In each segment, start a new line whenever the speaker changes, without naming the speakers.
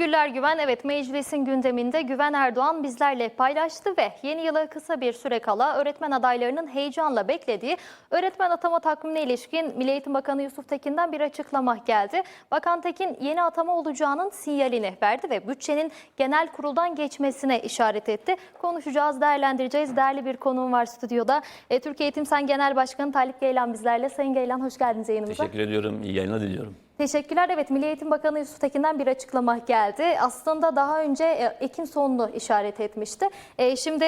Güller Güven evet meclisin gündeminde Güven Erdoğan bizlerle paylaştı ve yeni yıla kısa bir süre kala öğretmen adaylarının heyecanla beklediği öğretmen atama takvimine ilişkin Milli Eğitim Bakanı Yusuf Tekin'den bir açıklama geldi. Bakan Tekin yeni atama olacağının sinyalini verdi ve bütçenin genel kuruldan geçmesine işaret etti. Konuşacağız, değerlendireceğiz. Değerli bir konuğum var stüdyoda. E, Türkiye Eğitim Sen Genel Başkanı Talip Geylan bizlerle. Sayın Geylan hoş geldiniz yayınımıza.
Teşekkür ediyorum. İyi yayınlar diliyorum.
Teşekkürler. Evet Milli Eğitim Bakanı Yusuf Tekin'den bir açıklama geldi. Aslında daha önce e, Ekim sonunu işaret etmişti. E, Şimdi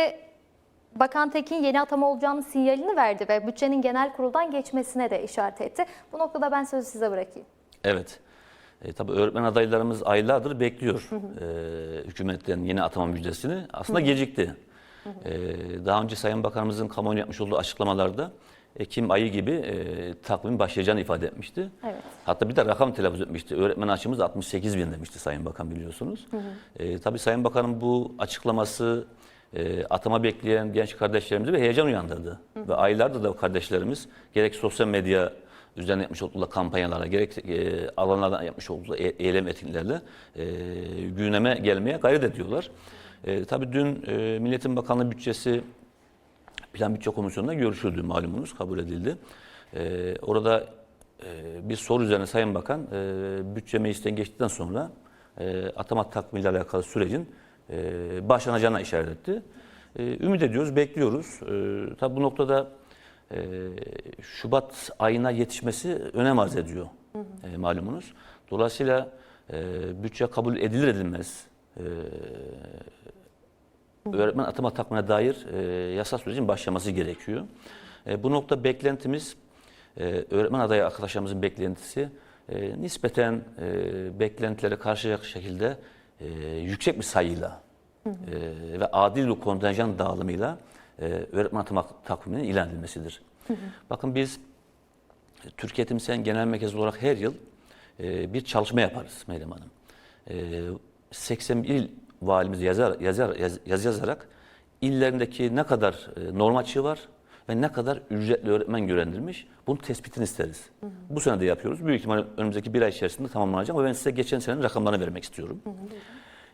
Bakan Tekin yeni atama olacağının sinyalini verdi ve bütçenin genel kuruldan geçmesine de işaret etti. Bu noktada ben sözü size bırakayım.
Evet. E, tabii öğretmen adaylarımız aylardır bekliyor e, hükümetten yeni atama müjdesini. Aslında gecikti. E, daha önce Sayın Bakanımızın kamuoyu yapmış olduğu açıklamalarda Ekim ayı gibi e, takvimin başlayacağını ifade etmişti.
Evet.
Hatta bir de rakam telaffuz etmişti. Öğretmen açımız 68 bin demişti Sayın Bakan biliyorsunuz. E, tabii Sayın Bakan'ın bu açıklaması e, atama bekleyen genç kardeşlerimizi bir heyecan uyandırdı. Ve aylardır da kardeşlerimiz gerek sosyal medya üzerine yapmış olduğu kampanyalarla, gerek e, alanlardan yapmış olduğu e- eylem etkinliklerle e, gündeme gelmeye gayret ediyorlar. E, tabii dün e, Milletin Bakanlığı bütçesi Plan Bütçe Komisyonu'nda görüşüldü malumunuz, kabul edildi. Ee, orada e, bir soru üzerine Sayın Bakan e, bütçe meclisten geçtikten sonra e, atama takvimiyle alakalı sürecin e, başlanacağına işaret etti. E, ümit ediyoruz, bekliyoruz. E, tabii bu noktada e, Şubat ayına yetişmesi önem arz ediyor e, malumunuz. Dolayısıyla e, bütçe kabul edilir edilmez e, öğretmen atama takvimine dair e, yasal sürecin başlaması gerekiyor. E, bu nokta beklentimiz, e, öğretmen adayı arkadaşlarımızın beklentisi e, nispeten e, beklentilere karşılayacak şekilde e, yüksek bir sayıyla e, ve adil bir kontenjan dağılımıyla e, öğretmen atama takviminin ilan edilmesidir. Bakın biz e, Türkiye Sen Genel Merkezi olarak her yıl e, bir çalışma yaparız Meryem Hanım. E, 81 il valimiz yazar, yazar, yaz, yazı yazarak illerindeki ne kadar e, norm açığı var ve ne kadar ücretli öğretmen görevlendirilmiş bunun tespitini isteriz. Bu sene de yapıyoruz. Büyük ihtimalle önümüzdeki bir ay içerisinde tamamlanacak ama ben size geçen senenin rakamlarını vermek istiyorum.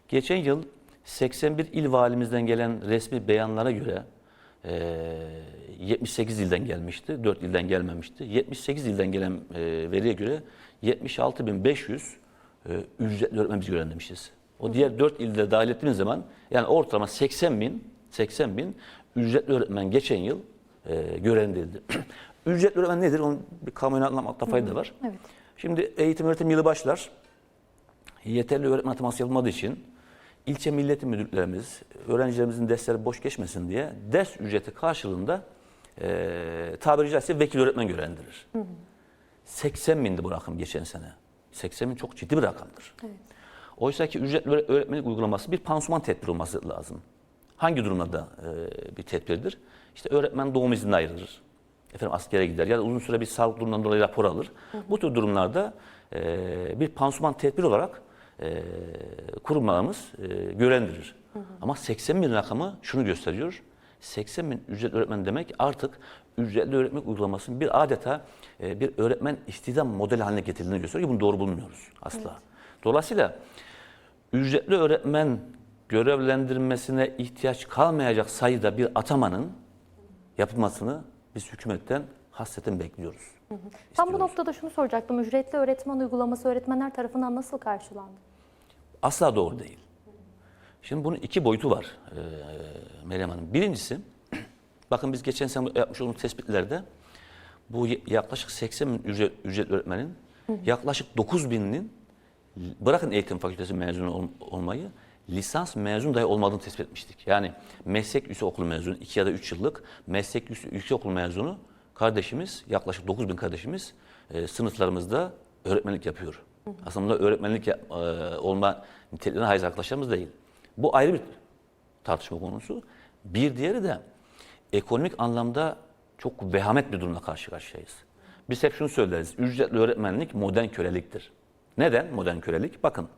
Geçen yıl 81 il valimizden gelen resmi beyanlara göre e, 78 ilden gelmişti, 4 ilden gelmemişti. 78 ilden gelen e, veriye göre 76.500 e, ücretli öğretmen biz öğrenmişiz. O diğer 4 ilde dahil ettiğimiz zaman yani ortalama 80 bin, 80 bin ücretli öğretmen geçen yıl e, görevlendirildi. ücretli öğretmen nedir? Onun bir kamuoyuna anlamakta fayda var.
Evet.
Şimdi eğitim öğretim yılı başlar. Yeterli öğretmen ataması yapılmadığı için ilçe milli müdürlerimiz, öğrencilerimizin dersleri boş geçmesin diye ders ücreti karşılığında e, tabiri caizse vekil öğretmen görevlendirir. 80 bindi bu rakam geçen sene. 80 bin çok ciddi bir rakamdır. Oysa ki ücretli öğre- öğretmenlik uygulaması bir pansuman tedbiri olması lazım. Hangi durumlarda e, bir tedbirdir? İşte öğretmen doğum izni ayrılır. Efendim askere gider ya da uzun süre bir sağlık durumundan dolayı rapor alır. Bu tür durumlarda e, bir pansuman tedbir olarak e, kurumlarımız e, görevlendirir. Ama 80 bin rakamı şunu gösteriyor. 80 bin ücretli öğretmen demek artık ücretli öğretmek uygulamasının bir adeta e, bir öğretmen istihdam modeli haline getirildiğini gösteriyor ki bunu doğru bulmuyoruz asla. Dolayısıyla ücretli öğretmen görevlendirmesine ihtiyaç kalmayacak sayıda bir atamanın yapılmasını biz hükümetten hasreten bekliyoruz.
Tam bu noktada şunu soracaktım. Ücretli öğretmen uygulaması öğretmenler tarafından nasıl karşılandı?
Asla doğru değil. Şimdi bunun iki boyutu var e, Meryem Hanım. Birincisi, bakın biz geçen sene yapmış olduğumuz tespitlerde bu yaklaşık 80 bin ücret, ücretli öğretmenin yaklaşık 9 bininin bırakın eğitim fakültesi mezunu ol- olmayı lisans mezun dahi olmadığını tespit etmiştik. Yani meslek yüksek okulu mezunu 2 ya da 3 yıllık meslek yüksek, okul mezunu kardeşimiz yaklaşık 9 bin kardeşimiz e, sınıflarımızda öğretmenlik yapıyor. Aslında bunlar öğretmenlik yap- e, olma niteliklerine haiz arkadaşlarımız değil. Bu ayrı bir tartışma konusu. Bir diğeri de ekonomik anlamda çok vehamet bir durumla karşı karşıyayız. Biz hep şunu söyleriz. Ücretli öğretmenlik modern köleliktir. Neden modern kölelik? Bakın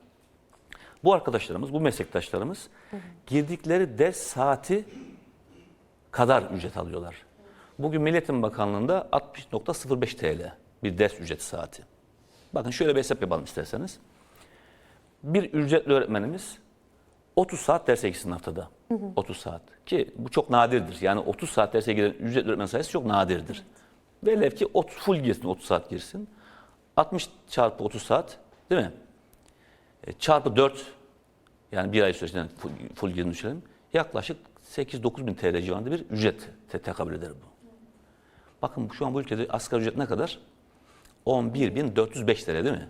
bu arkadaşlarımız, bu meslektaşlarımız girdikleri ders saati kadar ücret alıyorlar. Bugün Milli Eğitim Bakanlığı'nda 60.05 TL bir ders ücreti saati. Bakın şöyle bir hesap yapalım isterseniz. bir ücretli öğretmenimiz 30 saat derse gitsin haftada. 30 saat. Ki bu çok nadirdir. Yani 30 saat derse giden ücretli öğretmen sayısı çok nadirdir. Velev ki 30, full girsin, 30 saat girsin. 60 çarpı 30 saat değil mi? E, çarpı 4 yani bir ay süresinden full, full düşünelim. Yaklaşık 8-9 bin TL civarında bir ücret te- tekabül eder bu. Bakın şu an bu ülkede asgari ücret ne kadar? 11.405 TL değil mi?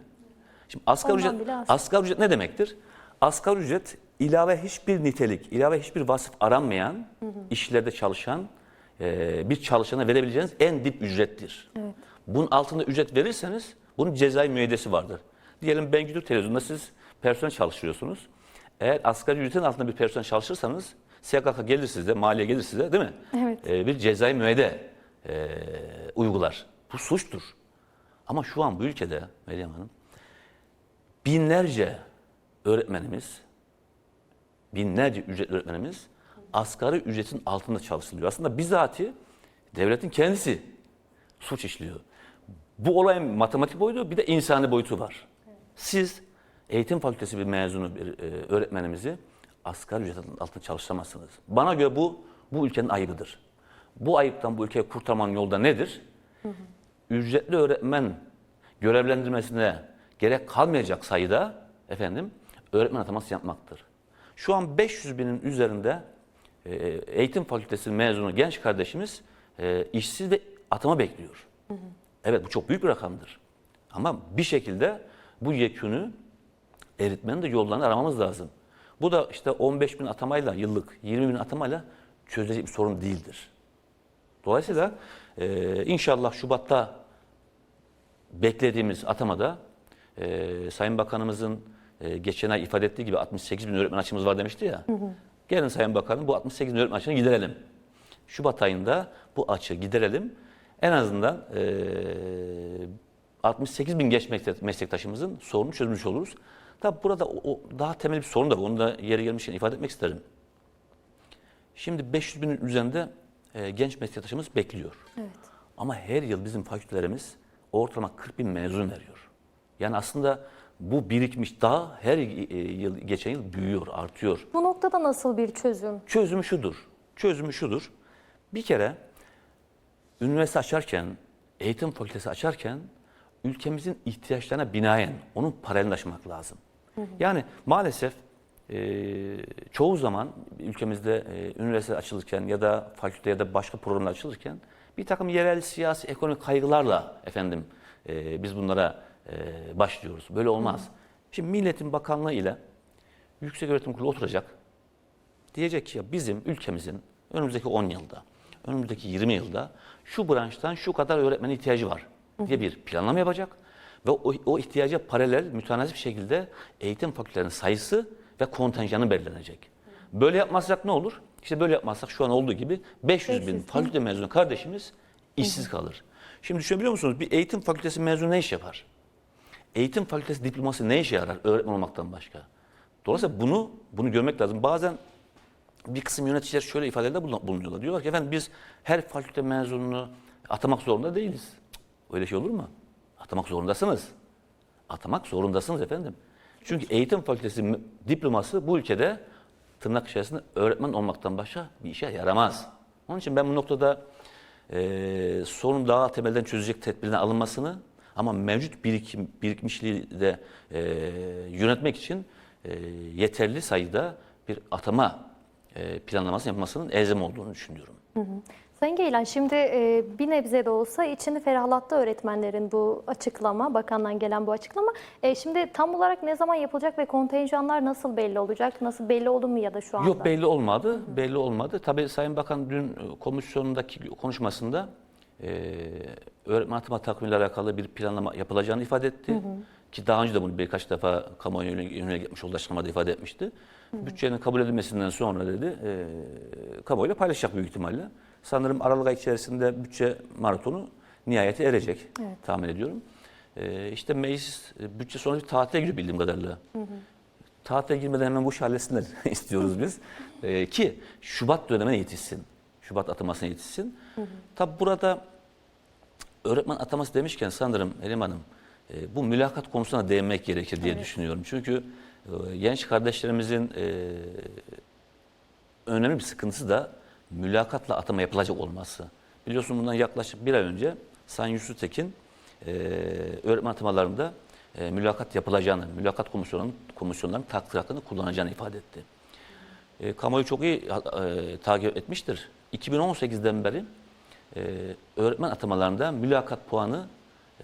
Şimdi asgari
Ondan
ücret, asgari ücret ne demektir? Asgari ücret ilave hiçbir nitelik, ilave hiçbir vasıf aranmayan, işlerde çalışan e, bir çalışana verebileceğiniz en dip ücrettir. Bunun altında ücret verirseniz bunun cezai müeyyidesi vardır. Diyelim ben gidiyorum televizyonda siz personel çalıştırıyorsunuz. Eğer asgari ücretin altında bir personel çalışırsanız SGK gelir size, maliye gelir size değil mi?
Evet.
E, bir cezai müeyyide e, uygular. Bu suçtur. Ama şu an bu ülkede Meryem Hanım binlerce öğretmenimiz, binlerce ücretli öğretmenimiz asgari ücretin altında çalıştırılıyor. Aslında bizatihi devletin kendisi suç işliyor. Bu olayın matematik boyutu bir de insani boyutu var. Siz eğitim fakültesi bir mezunu bir e, öğretmenimizi asgari ücretin altında çalıştıramazsınız. Bana göre bu bu ülkenin ayıbıdır. Bu ayıptan bu ülkeyi kurtarmanın yolda nedir? ücretli öğretmen görevlendirmesine gerek kalmayacak sayıda efendim öğretmen ataması yapmaktır. Şu an 500 binin üzerinde e, eğitim fakültesi mezunu genç kardeşimiz e, işsiz ve atama bekliyor. Evet bu çok büyük bir rakamdır. Ama bir şekilde bu yekünü eritmenin de yollarını aramamız lazım. Bu da işte 15 bin atamayla yıllık 20 bin atamayla çözülecek bir sorun değildir. Dolayısıyla e, inşallah Şubat'ta beklediğimiz atamada e, Sayın Bakanımızın e, geçen ay ifade ettiği gibi 68 bin öğretmen açığımız var demişti ya. Gelin Sayın Bakanım bu 68 bin öğretmen açığını giderelim. Şubat ayında bu açığı giderelim. En azından e, 68 bin genç meslek- meslektaşımızın sorunu çözmüş oluruz. Tabi burada o, o daha temel bir sorun da var. Onu da yeri gelmişken ifade etmek isterim. Şimdi 500 binin üzerinde e, genç meslektaşımız bekliyor.
Evet.
Ama her yıl bizim fakültelerimiz ortalama 40 bin mezun veriyor. Yani aslında bu birikmiş daha her e, yıl geçen yıl büyüyor, artıyor.
Bu noktada nasıl bir çözüm?
Çözümü şudur. Çözümü şudur. Bir kere üniversite açarken, eğitim fakültesi açarken ülkemizin ihtiyaçlarına binaen onun paralelini lazım. Yani maalesef e, çoğu zaman ülkemizde e, üniversite açılırken ya da fakülte ya da başka programlar açılırken bir takım yerel siyasi ekonomik kaygılarla efendim e, biz bunlara e, başlıyoruz. Böyle olmaz. Şimdi Milletin Bakanlığı ile Yüksek Öğretim Kurulu oturacak. Diyecek ki ya bizim ülkemizin önümüzdeki 10 yılda, önümüzdeki 20 yılda şu branştan şu kadar öğretmen ihtiyacı var diye bir planlama yapacak. Ve o, o ihtiyaca paralel, mütenasip şekilde eğitim fakültelerinin sayısı ve kontenjanı belirlenecek. Böyle yapmazsak ne olur? İşte böyle yapmazsak şu an olduğu gibi 500 bin
500 bin.
fakülte mezunu kardeşimiz işsiz kalır. Şimdi düşünebiliyor musunuz? Bir eğitim fakültesi mezunu ne iş yapar? Eğitim fakültesi diploması ne işe yarar öğretmen olmaktan başka? Dolayısıyla bunu bunu görmek lazım. Bazen bir kısım yöneticiler şöyle ifadelerde bulun- bulunuyorlar. Diyorlar ki efendim biz her fakülte mezununu atamak zorunda değiliz. Öyle şey olur mu? Atamak zorundasınız. Atamak zorundasınız efendim. Çünkü eğitim fakültesi diploması bu ülkede tırnak içerisinde öğretmen olmaktan başka bir işe yaramaz. Onun için ben bu noktada e, sorun daha temelden çözecek tedbirin alınmasını ama mevcut birikim, birikmişliği de e, yönetmek için e, yeterli sayıda bir atama e, planlaması yapmasının elzem olduğunu düşünüyorum.
Sayın Geylan şimdi e, bir nebze de olsa içini ferahlattı öğretmenlerin bu açıklama, bakandan gelen bu açıklama. E, şimdi tam olarak ne zaman yapılacak ve kontenjanlar nasıl belli olacak? Nasıl belli oldu mu ya da şu anda?
Yok belli olmadı, belli olmadı. Tabii Sayın Bakan dün e, komisyonundaki konuşmasında e, öğretmen atama takvimiyle alakalı bir planlama yapılacağını ifade etti. Ki daha önce de bunu birkaç defa kamuoyuna yönelik yönelik yapmış olduğu açıklamada ifade etmişti. Bütçenin kabul edilmesinden sonra dedi, e, kamuoyuyla paylaşacak büyük ihtimalle. Sanırım Aralık ayı içerisinde bütçe maratonu nihayete erecek tahmin ediyorum. E, işte meclis e, bütçe sonrası bir tatile gidiyor bildiğim kadarıyla. Tatile girmeden hemen bu halletsinler istiyoruz biz. Ee, ki Şubat dönemine yetişsin. Şubat atamasına yetişsin. Tabi burada öğretmen ataması demişken sanırım Elim Hanım e, bu mülakat konusuna değinmek gerekir diye düşünüyorum. Çünkü e, genç kardeşlerimizin e, önemli bir sıkıntısı da mülakatla atama yapılacak olması. Biliyorsun bundan yaklaşık bir ay önce Sayın Yusuf Tekin e, öğretmen atamalarında e, mülakat yapılacağını, mülakat komisyonunun komisyonların takdir hakkını kullanacağını ifade etti. E, kamuoyu çok iyi e, takip etmiştir. 2018'den beri e, öğretmen atamalarında mülakat puanı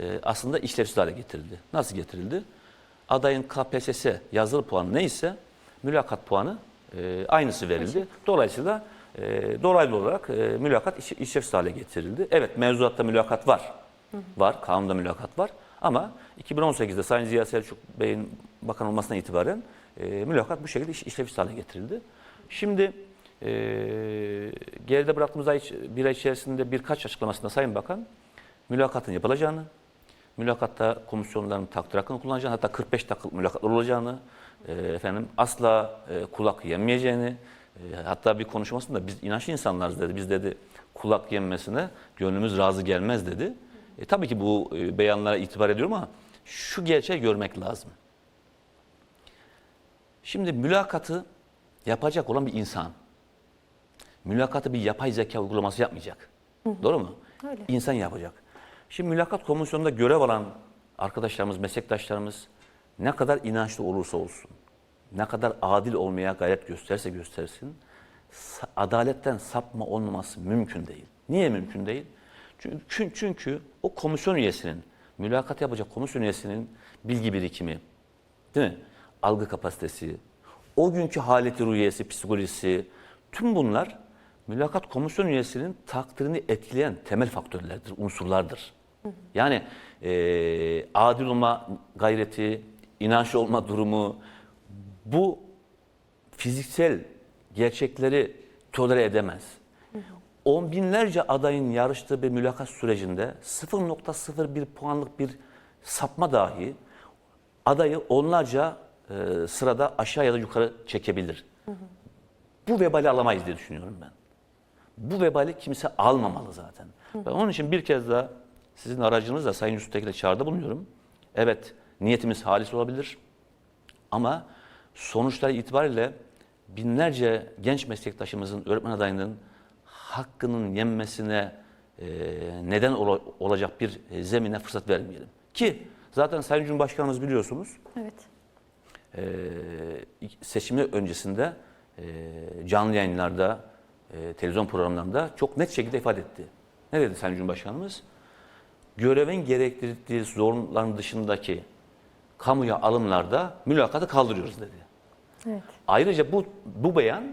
e, aslında işlevsiz hale getirildi. Nasıl getirildi? Adayın KPSS yazılı puanı neyse mülakat puanı e, aynısı verildi. Dolayısıyla e, dolaylı olarak e, mülakat iş, işlevsiz hale getirildi. Evet mevzuatta mülakat var. Var, kanunda mülakat var. Ama 2018'de Sayın Ziya Selçuk Bey'in bakan olmasına itibaren e, mülakat bu şekilde iş, işlevsiz hale getirildi. Şimdi e, geride bıraktığımız ay, bir ay içerisinde birkaç açıklamasında Sayın Bakan mülakatın yapılacağını, mülakatta komisyonların takdir hakkını kullanacağını, hatta 45 dakikalık mülakatlar olacağını, e, efendim asla e, kulak yenmeyeceğini, e, hatta bir konuşmasında biz inançlı insanlarız dedi. Biz dedi kulak yenmesine gönlümüz razı gelmez dedi. E, tabii ki bu e, beyanlara itibar ediyorum ama şu gerçeği görmek lazım. Şimdi mülakatı yapacak olan bir insan, mülakatı bir yapay zeka uygulaması yapmayacak. Doğru mu?
Öyle.
İnsan yapacak. Şimdi mülakat komisyonunda görev alan arkadaşlarımız, meslektaşlarımız ne kadar inançlı olursa olsun, ne kadar adil olmaya gayret gösterse göstersin, adaletten sapma olmaması mümkün değil. Niye mümkün değil? Çünkü, çünkü o komisyon üyesinin, mülakat yapacak komisyon üyesinin bilgi birikimi, değil mi? Algı kapasitesi, o günkü haleti ruhiyesi, psikolojisi, tüm bunlar mülakat komisyon üyesinin takdirini etkileyen temel faktörlerdir, unsurlardır. Yani eee adil olma gayreti, inançlı olma durumu, bu fiziksel gerçekleri tolere edemez. On binlerce adayın yarıştığı bir mülakat sürecinde 0.01 puanlık bir sapma dahi adayı onlarca e, sırada aşağı ya da yukarı çekebilir. Bu vebali alamayız diye düşünüyorum ben. Bu vebali kimse almamalı zaten. Ben onun için bir kez daha sizin aracınızla Sayın Yusuf Tekin'e çağrıda bulunuyorum. Evet niyetimiz halis olabilir. Ama sonuçlar itibariyle binlerce genç meslektaşımızın, öğretmen adayının hakkının yenmesine e, neden ola- olacak bir e, zemine fırsat vermeyelim. Ki zaten Sayın Cumhurbaşkanımız biliyorsunuz
Evet.
e, seçimi öncesinde e, canlı yayınlarda, e, televizyon programlarında çok net şekilde ifade etti. Ne dedi Sayın Cumhurbaşkanımız? Görevin gerektirdiği zorunlulukların dışındaki kamuya alımlarda mülakatı kaldırıyoruz dedi.
Evet.
Ayrıca bu, bu beyan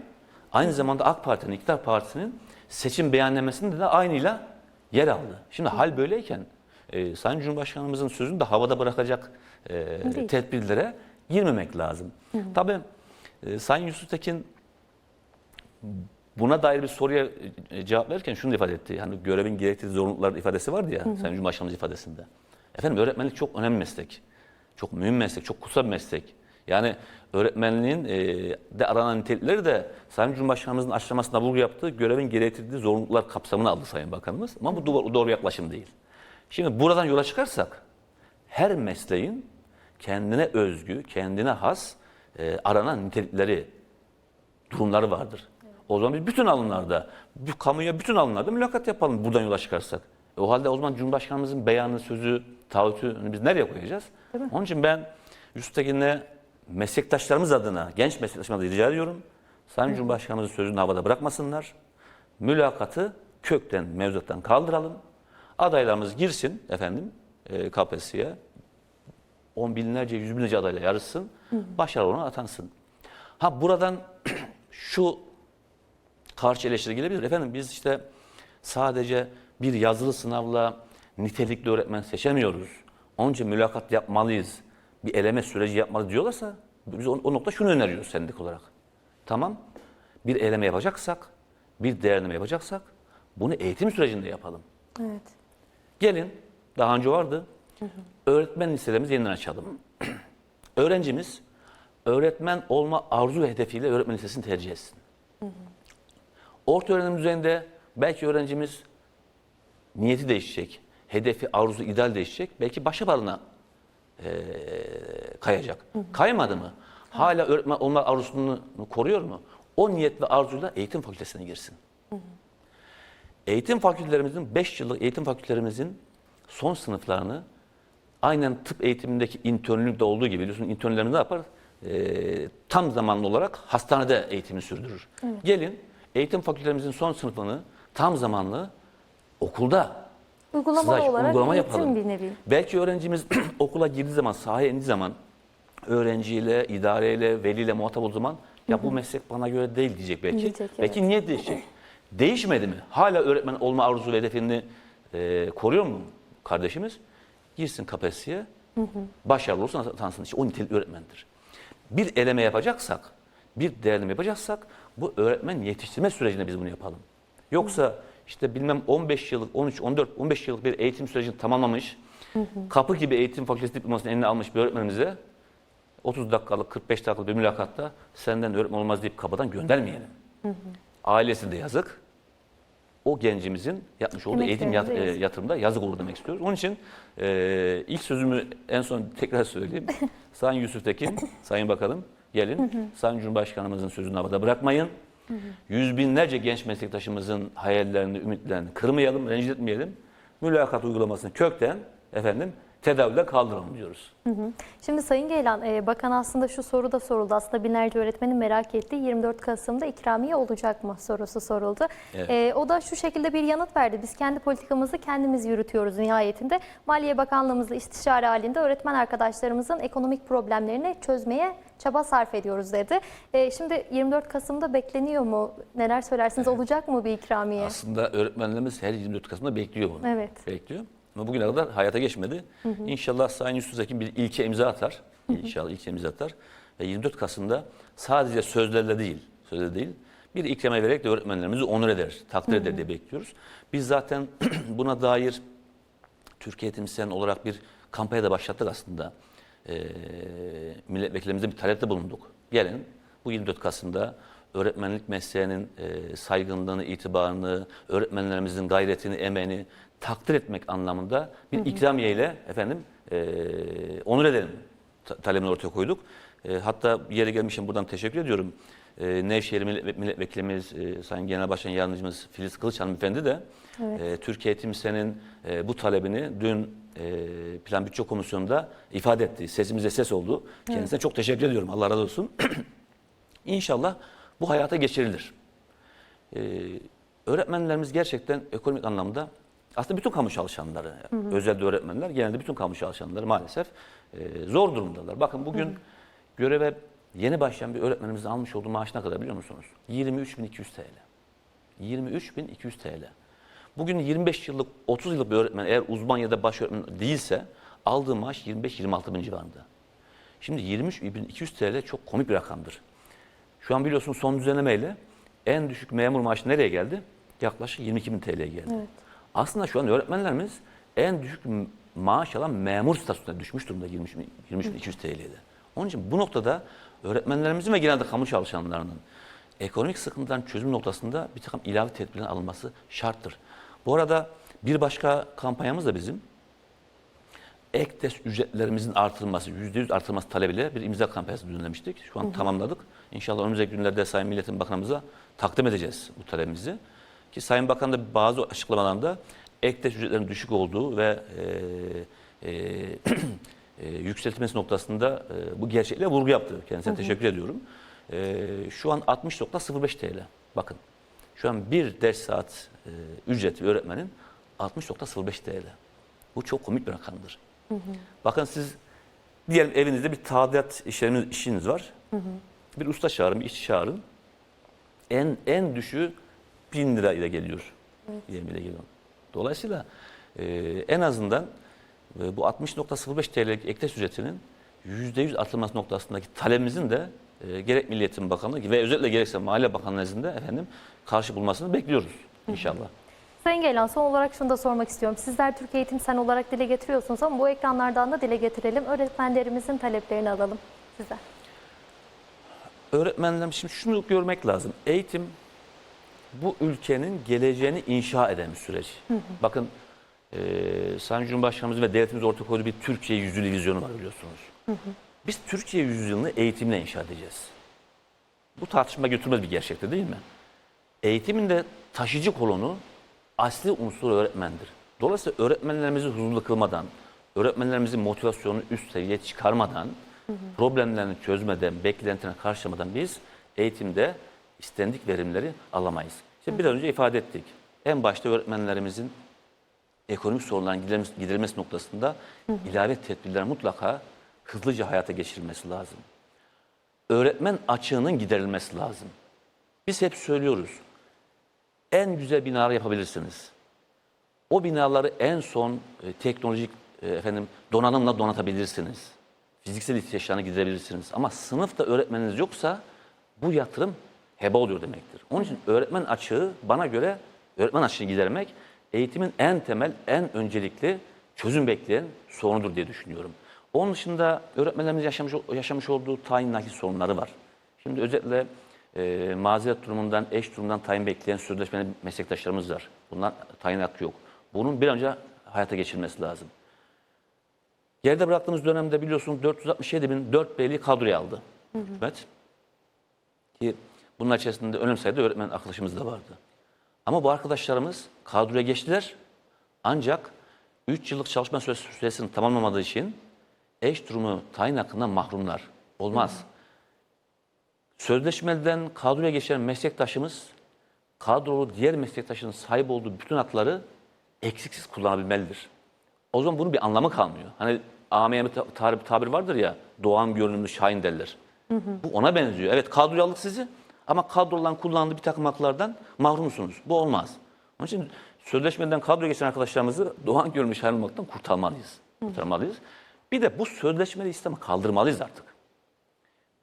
aynı zamanda AK Parti'nin, iktidar partisinin seçim beyannamesinde de aynıyla yer aldı. Şimdi hal böyleyken e, Sayın Cumhurbaşkanımızın sözünü de havada bırakacak e, tedbirlere girmemek lazım. Tabii e, Sayın Yusuf Tekin buna dair bir soruya e, cevap verirken şunu da ifade etti. Hani görevin gerektirdiği zorunluluklar ifadesi vardı ya Sayın Cumhurbaşkanımız ifadesinde. Efendim öğretmenlik çok önemli meslek. Çok mühim meslek, çok kutsal bir meslek. Yani öğretmenliğin e, de aranan nitelikleri de Sayın Cumhurbaşkanımızın açıklamasında vurgu yaptığı görevin gerektirdiği zorunluluklar kapsamına aldı Sayın Bakanımız. Ama bu doğru, doğru yaklaşım değil. Şimdi buradan yola çıkarsak her mesleğin kendine özgü, kendine has e, aranan nitelikleri, durumları vardır. O zaman biz bütün alımlarda, bu kamuya bütün alımlarda mülakat yapalım buradan yola çıkarsak. O halde o zaman Cumhurbaşkanımızın beyanı, sözü, taahhütü biz nereye koyacağız? Onun için ben Yusuf Tekin'le meslektaşlarımız adına, genç meslektaşlarımız adına rica ediyorum. Sayın Cumhurbaşkanımızın sözünü havada bırakmasınlar. Mülakatı kökten, mevzuattan kaldıralım. Adaylarımız girsin efendim e, KPSS'ye. On binlerce, yüz binlerce adayla yarışsın. Başarılı olan atansın. Ha buradan şu karşı eleştiri gelebilir. Efendim biz işte sadece bir yazılı sınavla nitelikli öğretmen seçemiyoruz. Onun için mülakat yapmalıyız. Bir eleme süreci yapmalı diyorlarsa biz o, o nokta şunu öneriyoruz sendik olarak. Tamam bir eleme yapacaksak, bir değerleme yapacaksak bunu eğitim sürecinde yapalım.
Evet.
Gelin, daha önce vardı. Öğretmen liselerimizi yeniden açalım. Öğrencimiz öğretmen olma arzu ve hedefiyle öğretmen lisesini tercih etsin. Orta öğrenim düzeyinde belki öğrencimiz niyeti değişecek, hedefi, arzusu, ideal değişecek. Belki başa barına eee, kayacak. Kaymadı mı? hala öğretmen olma arzusunu koruyor mu? O niyet ve arzuyla eğitim fakültesine girsin. Eğitim fakültelerimizin 5 yıllık eğitim fakültelerimizin son sınıflarını aynen tıp eğitimindeki internlükte olduğu gibi biliyorsun internlerimiz ne yapar? Ee, tam zamanlı olarak hastanede eğitimi sürdürür. Gelin eğitim fakültelerimizin son sınıfını tam zamanlı okulda
Uygulamalı
staj,
olarak
uygulama
eğitim
yapalım.
bir nevi.
Belki öğrencimiz okula girdiği zaman, sahaya indiği zaman öğrenciyle, idareyle, veliyle muhatap olduğu zaman ya bu meslek bana göre değil diyecek belki.
Diyecek,
Belki niye değişecek? Değişmedi mi? Hala öğretmen olma arzusu ve hedefini e, koruyor mu kardeşimiz? Girsin kapasiteye, başarılı olsun tanısın. İşte o nitelikli öğretmendir. Bir eleme yapacaksak, bir değerleme yapacaksak bu öğretmen yetiştirme sürecinde biz bunu yapalım. Yoksa işte bilmem 15 yıllık, 13, 14, 15 yıllık bir eğitim sürecini tamamlamış, kapı gibi eğitim fakültesi diplomasını eline almış bir öğretmenimize 30 dakikalık, 45 dakikalık bir mülakatta senden öğretmen olmaz deyip kapıdan göndermeyelim. Ailesi de yazık. O gencimizin yapmış olduğu eğitim yat- e, yatırımda yazık olur demek istiyoruz. Onun için e, ilk sözümü en son tekrar söyleyeyim. Sayın Yusuf Tekin, Sayın Bakanım gelin. Sayın Cumhurbaşkanımızın sözünü havada bırakmayın. Yüz binlerce genç meslektaşımızın hayallerini, ümitlerini kırmayalım, rencide etmeyelim. Mülakat uygulamasını kökten efendim tedavüle kaldıralım diyoruz.
Şimdi Sayın Geylan, e, bakan aslında şu soru da soruldu. Aslında binlerce öğretmenin merak ettiği 24 Kasım'da ikramiye olacak mı sorusu soruldu.
Evet.
E, o da şu şekilde bir yanıt verdi. Biz kendi politikamızı kendimiz yürütüyoruz nihayetinde. Maliye Bakanlığımızla istişare halinde öğretmen arkadaşlarımızın ekonomik problemlerini çözmeye çaba sarf ediyoruz dedi. E, şimdi 24 Kasım'da bekleniyor mu? Neler söylersiniz? Olacak mı bir ikramiye?
Aslında öğretmenlerimiz her 24 Kasım'da bekliyor bunu.
Evet.
Bekliyor. Ama bugüne kadar hayata geçmedi. İnşallah Sayın Yusuf Tekin bir ilke imza atar. İnşallah ilke imza atar. Ve 24 Kasım'da sadece sözlerle değil, sözlerle değil, bir ikrame vererek de öğretmenlerimizi onur eder, takdir eder diye bekliyoruz. Biz zaten buna dair Türkiye Eğitim olarak bir kampanya da başlattık aslında. Ee, milletvekillerimize bir talepte bulunduk. Gelin bu 24 Kasım'da öğretmenlik mesleğinin e, saygınlığını, itibarını, öğretmenlerimizin gayretini, emeğini takdir etmek anlamında bir ikramiye ile efendim e, onur edelim ta- talebini ortaya koyduk. E, hatta yere gelmişim buradan teşekkür ediyorum. E, Nevşehir Millet- Milletvekilimiz, e, Sayın Genel Başkan Yardımcımız Filiz Kılıç Hanımefendi de e, Türkiye Eğitim Sen'in e, bu talebini dün e, Plan Bütçe Komisyonu'nda ifade etti. Sesimize ses oldu. Kendisine çok teşekkür ediyorum. Allah razı olsun. İnşallah bu hayata geçirilir. Ee, öğretmenlerimiz gerçekten ekonomik anlamda aslında bütün kamu çalışanları, özelde öğretmenler genelde bütün kamu çalışanları maalesef e, zor durumdalar. Bakın bugün göreve yeni başlayan bir öğretmenimizin almış olduğu maaş ne kadar biliyor musunuz? 23.200 TL. 23.200 TL. Bugün 25 yıllık, 30 yıllık bir öğretmen eğer uzman ya da baş öğretmen değilse aldığı maaş 25-26 bin civarında. Şimdi 23.200 TL çok komik bir rakamdır. Şu an biliyorsunuz son düzenlemeyle en düşük memur maaşı nereye geldi? Yaklaşık 22 bin TL'ye geldi. Aslında şu an öğretmenlerimiz en düşük maaş alan memur statüsüne düşmüş durumda 23 bin- 23.200 TL'de. Onun için bu noktada öğretmenlerimizin ve genelde kamu çalışanlarının ekonomik sıkıntıların çözüm noktasında bir takım ilave tedbirlerin alınması şarttır. Bu arada bir başka kampanyamız da bizim ek test ücretlerimizin artırılması, %100 artırılması talebiyle bir imza kampanyası düzenlemiştik. Şu an tamamladık. İnşallah önümüzdeki günlerde Sayın Milletin Bakanımıza takdim edeceğiz bu talebimizi. Ki Sayın Bakan da bazı açıklamalarında ek test ücretlerinin düşük olduğu ve e, e, e, yükseltilmesi noktasında e, bu gerçekliğe vurgu yaptı. Kendisine teşekkür ediyorum. E, şu an 60.05 TL. Bakın şu an bir ders saat e, ücreti öğretmenin 60.05 TL. Bu çok komik bir rakamdır. Bakın siz diyelim evinizde bir tadilat işleriniz, işiniz var. Bir usta çağırın, bir işçi çağırın. En en düşüğü 1000 lira ile geliyor. Evet. ile geliyor. Dolayısıyla e, en azından e, bu 60.05 TL'lik ektes ücretinin %100 artırılması noktasındaki talebimizin de e, gerek Milli Eğitim Bakanlığı ve özellikle gerekse Maliye Bakanlığı nezdinde efendim karşı bulmasını bekliyoruz inşallah.
Sayın Geylan son olarak şunu da sormak istiyorum. Sizler Türkiye Eğitim Sen olarak dile getiriyorsunuz ama bu ekranlardan da dile getirelim. Öğretmenlerimizin taleplerini alalım size.
Öğretmenlerim şimdi şunu görmek lazım. Eğitim bu ülkenin geleceğini inşa eden bir süreç. Bakın e, Sayın Cumhurbaşkanımız ve devletimiz ortaya koyduğu bir Türkiye yüzlü vizyonu var biliyorsunuz. Biz Türkiye yüzyılını eğitimle inşa edeceğiz. Bu tartışma götürmez bir gerçekte değil mi? Eğitimin de taşıyıcı kolonu asli unsur öğretmendir. Dolayısıyla öğretmenlerimizi huzurlu kılmadan, öğretmenlerimizin motivasyonunu üst seviyeye çıkarmadan, problemlerini çözmeden, beklentilerine karşılamadan biz eğitimde istendik verimleri alamayız. İşte biraz önce ifade ettik. En başta öğretmenlerimizin ekonomik sorunların giderilmesi, giderilmesi noktasında ilave tedbirler mutlaka hızlıca hayata geçirilmesi lazım. Öğretmen açığının giderilmesi lazım. Biz hep söylüyoruz. En güzel binalar yapabilirsiniz. O binaları en son e, teknolojik e, efendim donanımla donatabilirsiniz. Fiziksel ihtiyaçlarını giderebilirsiniz. Ama sınıfta öğretmeniniz yoksa bu yatırım heba oluyor demektir. Onun için öğretmen açığı bana göre öğretmen açığını gidermek eğitimin en temel, en öncelikli çözüm bekleyen sorunudur diye düşünüyorum. Onun dışında öğretmenlerimiz yaşamış, yaşamış olduğu tayin nakil sorunları var. Şimdi özellikle e, mazeret durumundan, eş durumundan tayin bekleyen sözleşmeli meslektaşlarımız var. Bunlar tayin hakkı yok. Bunun bir an önce hayata geçirilmesi lazım. Geride bıraktığımız dönemde biliyorsunuz 467 bin 4 beyliği kadroya aldı. Evet. Ki bunun içerisinde önemli sayıda öğretmen arkadaşımız da vardı. Ama bu arkadaşlarımız kadroya geçtiler. Ancak 3 yıllık çalışma süresi- süresini tamamlamadığı için eş durumu tayin hakkından mahrumlar. Olmaz. Sözleşmeden kadroya geçen meslektaşımız kadrolu diğer meslektaşının sahip olduğu bütün hakları eksiksiz kullanabilmelidir. O zaman bunun bir anlamı kalmıyor. Hani ta- tabir, tabir vardır ya, doğan görünümlü şahin derler. Bu ona benziyor. Evet kadroya aldık sizi ama kadrolan kullandığı bir takım haklardan mahrumsunuz. Bu olmaz. Onun için sözleşmeden kadroya geçen arkadaşlarımızı doğan görünümlü şahin olmaktan kurtarmalıyız. Kurtarmalıyız. Bir de bu sözleşmeli sistemi kaldırmalıyız artık.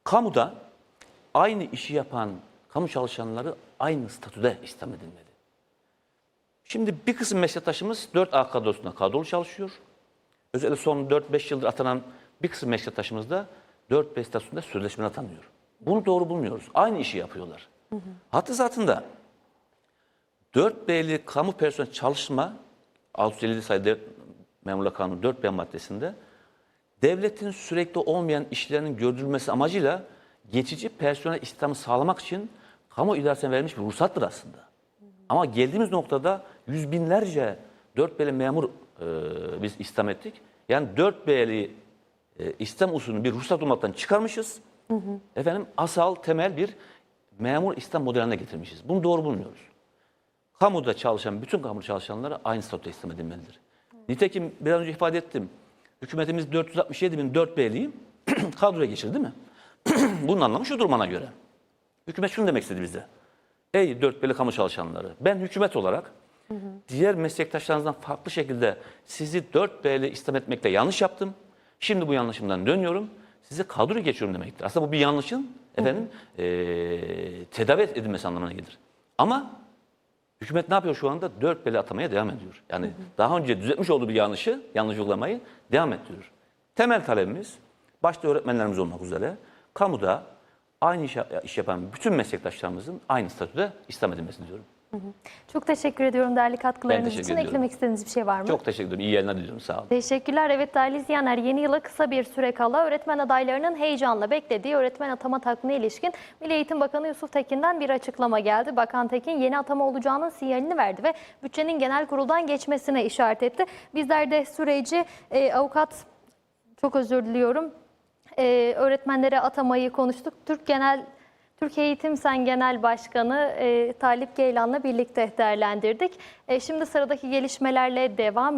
Kamuda aynı işi yapan kamu çalışanları aynı statüde istihdam edilmeli. Şimdi bir kısım meslektaşımız 4A kadrosunda kadrolu çalışıyor. Özellikle son 4-5 yıldır atanan bir kısım meslektaşımız da 4B statüsünde sözleşmeli atanıyor. Bunu doğru bulmuyoruz. Aynı işi yapıyorlar. Hatta zatında 4B'li kamu personel çalışma 657 sayıda Memurlar Kanunu 4B maddesinde devletin sürekli olmayan işlerinin gördürülmesi amacıyla geçici personel istihdamı sağlamak için kamu idaresine verilmiş bir ruhsattır aslında. Ama geldiğimiz noktada yüz binlerce 4B'li memur e, biz istihdam ettik. Yani 4B'li e, istihdam usulünü bir ruhsat olmaktan çıkarmışız. Efendim asal temel bir memur istihdam modeline getirmişiz. Bunu doğru bulmuyoruz. Kamuda çalışan bütün kamu çalışanları aynı statüde istihdam edilmelidir. Nitekim biraz önce ifade ettim. Hükümetimiz 467 bin 4B'liyi kadroya geçirdi değil mi? Bunun anlamı şudur bana göre. Hükümet şunu demek istedi bize. Ey 4B'li kamu çalışanları, ben hükümet olarak diğer meslektaşlarınızdan farklı şekilde sizi 4B'li istihdam etmekle yanlış yaptım. Şimdi bu yanlışımdan dönüyorum. Sizi kadroya geçiyorum demektir. Aslında bu bir yanlışın efendim eee tedavi edilmesi anlamına gelir. Ama Hükümet ne yapıyor şu anda? 4B'li atamaya devam ediyor. Yani daha önce düzeltmiş olduğu bir yanlışı, yanlış uygulamayı devam ettiriyor. Temel talebimiz, başta öğretmenlerimiz olmak üzere, kamuda aynı iş, iş yapan bütün meslektaşlarımızın aynı statüde istihdam edilmesini diyorum.
Çok teşekkür ediyorum değerli katkılarınız için.
ediyorum.
Eklemek istediğiniz bir şey var mı?
Çok teşekkür ederim. İyi yayınlar diliyorum. Sağ olun.
Teşekkürler. Evet değerli izleyenler yeni yıla kısa bir süre kala öğretmen adaylarının heyecanla beklediği öğretmen atama takvimine ilişkin Milli Eğitim Bakanı Yusuf Tekin'den bir açıklama geldi. Bakan Tekin yeni atama olacağının sinyalini verdi ve bütçenin genel kuruldan geçmesine işaret etti. Bizler de süreci e, avukat çok özür diliyorum. E, öğretmenlere atamayı konuştuk. Türk Genel Türk Eğitim Sen Genel Başkanı e, Talip Geylan'la birlikte değerlendirdik. E, şimdi sıradaki gelişmelerle devam